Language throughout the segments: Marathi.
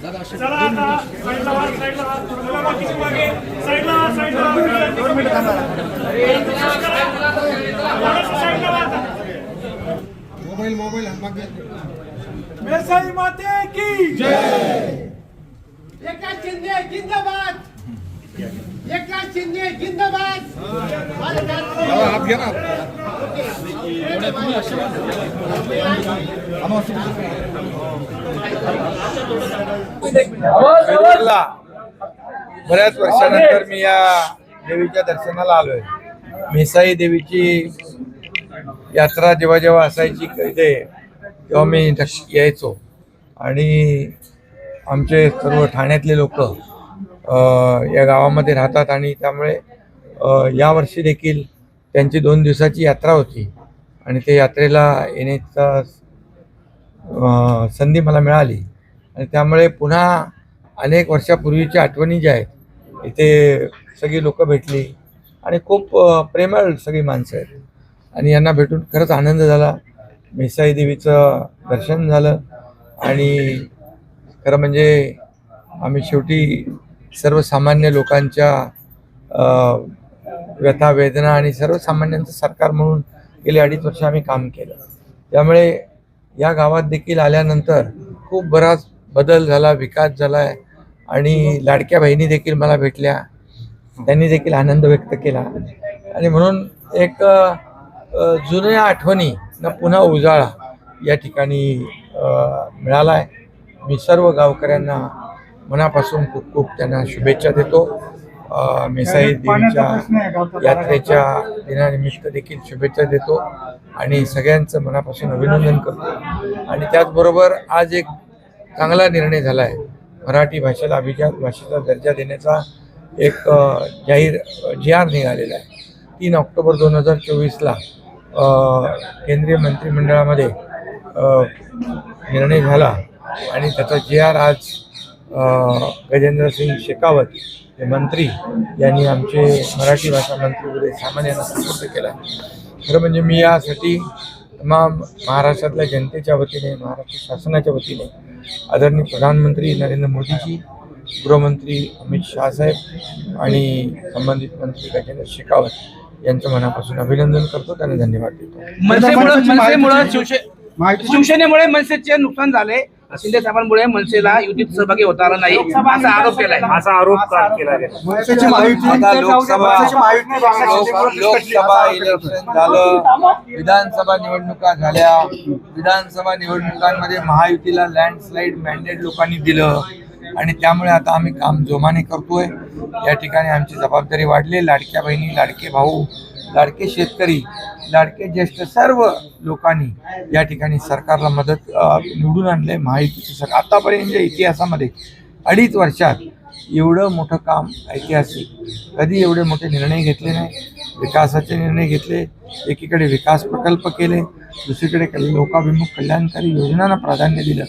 चला आता साईडला व्हा, साईडला व्हा. चला बाकीचे मागे. साईडला व्हा, साईडला. मोबाईल मोबाईल मागे मेसाई माते की एकनाथ शिंदे जिंदाबाद एकनाथ शिंदे जिंदाबाद आप घ्या ना बऱ्याच वर्षानंतर मी या देवीच्या दर्शनाला आलोय. मेसाई देवीची यात्रा जेव्हा जेव्हा असायची कळते तेव्हा मी यायचो. आणि आमचे सर्व ठाण्यातले लोक या गावामध्ये राहतात आणि त्यामुळे यावर्षी देखील त्यांची दोन दिवसाची यात्रा होती. आणि ते यात्रेला येण्याचा संधी मला मिळाली. आणि त्यामुळे पुन्हा अनेक वर्षापूर्वीच्या आठवणी ज्या आहेत इथे सगळी लोकं भेटली. आणि खूप प्रेमळ सगळी माणसं आहेत. आणि यांना भेटून खरंच आनंद झाला. मेसाई देवीचं दर्शन झालं. आणि खरं म्हणजे आम्ही शेवटी सर्वसामान्य लोकांच्या व्यथा वेदना आणि सर्वसामान्यांचं सरकार म्हणून गेली अडीच वर्ष आम्ही काम केलं. त्यामुळे या गावात देखील आल्यानंतर खूप बराच बदल झाला विकास झाला आहे आणि लाडक्या बहिणी देखील मला भेटल्या. त्यांनी देखील आनंद व्यक्त केला. आणि म्हणून एक जुन्या आठवणी पुन्हा उजाळा या ठिकाणी मिळाला आहे मी सर्व गावकऱ्यांना मनापासून खूप खूप त्यांना शुभेच्छा देतो. मेसाई देवीच्या यात्रेच्या दिनानिमित्त देखील शुभेच्छा देतो आणि सगळ्यांचं मनापासून अभिनंदन करतो. आणि त्याचबरोबर आज एक चांगला निर्णय झाला आहे. मराठी भाषेला अभिजात भाषेचा दर्जा देण्याचा एक जाहीर जी आर निघालेला आहे. तीन ऑक्टोबर दोन हजार चोवीसला केंद्रीय मंत्रिमंडळामध्ये निर्णय झाला. आणि त्याचा जी आर आज अ, गजेंद्र सिंग शेखावत मंत्री यांनी आमचे मराठी भाषा मंत्री उदय सामंत यांना सुपूर्द केला. खरं म्हणजे मी यासाठी तमाम महाराष्ट्रातल्या जनतेच्या वतीने महाराष्ट्र शासनाच्या वतीने आदरणीय प्रधानमंत्री नरेंद्र मोदीजी गृहमंत्री अमित शहासाहेब आणि संबंधित मंत्री गजेंद्र शेखावत यांचं मनापासून अभिनंदन करतो. त्यांना धन्यवाद देतो. शिवसेनेमुळे मनसेचे नुकसान झाले. शिंदे साहेबांमुळे मनसेला युतीत सहभागी होता आला नाही असा आरोप केलाय. असा आरोप का केला गेला? मनसेची महायुती आता लोकसभा मनसेची महायुती लोक- लोकसभा इलेक्शन झालं. विधानसभा निवडणुका झाल्या. विधानसभा निवडणुकांमध्ये महायुतीला लँडस्लाईड मॅन्डेट लोकांनी दिलं. आणि त्यामुळे आता आम्ही काम जोमाने करतोय. या ठिकाणी आमची जबाबदारी वाढली. लाडक्या बहिणी लाडके भाऊ लाडके शेतकरी लाडके ज्येष्ठ सर्व लोकांनी या ठिकाणी सरकारला मदत निवडून निवडून आहे महायुतीचं सरकार. आतापर्यंतच्या इतिहासामध्ये अडीच वर्षात एवढं मोठं काम ऐतिहासिक कधी एवढे मोठे निर्णय घेतले नाही विकासाचे निर्णय घेतले एकीकडे विकास प्रकल्प केले दुसरीकडे लोकाभिमुख कल्याणकारी योजनांना प्राधान्य दिलं.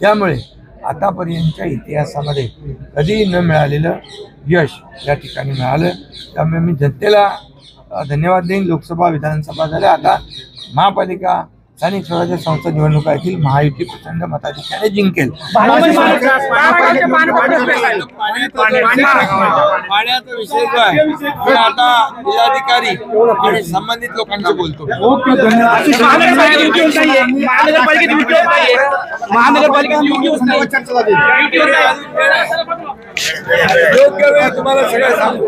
त्यामुळे आतापर्यंतच्या इतिहासामध्ये कधी न मिळालेलं यश या ठिकाणी मिळालं. त्यामुळे मी जनतेला धन्यवाद देईन. लोकसभा विधानसभा झाल्या. आता महापालिका स्थानिक स्वराज्य संस्था निवडणुका येथील महायुती प्रचंड मताधिक्याने जिंकेल. पाण्याचा विषय जो आहे मी आता जिल्हाधिकारी आणि संबंधित लोकांशी बोलतो. योग्य वेळ तुम्हाला सगळं सांगू.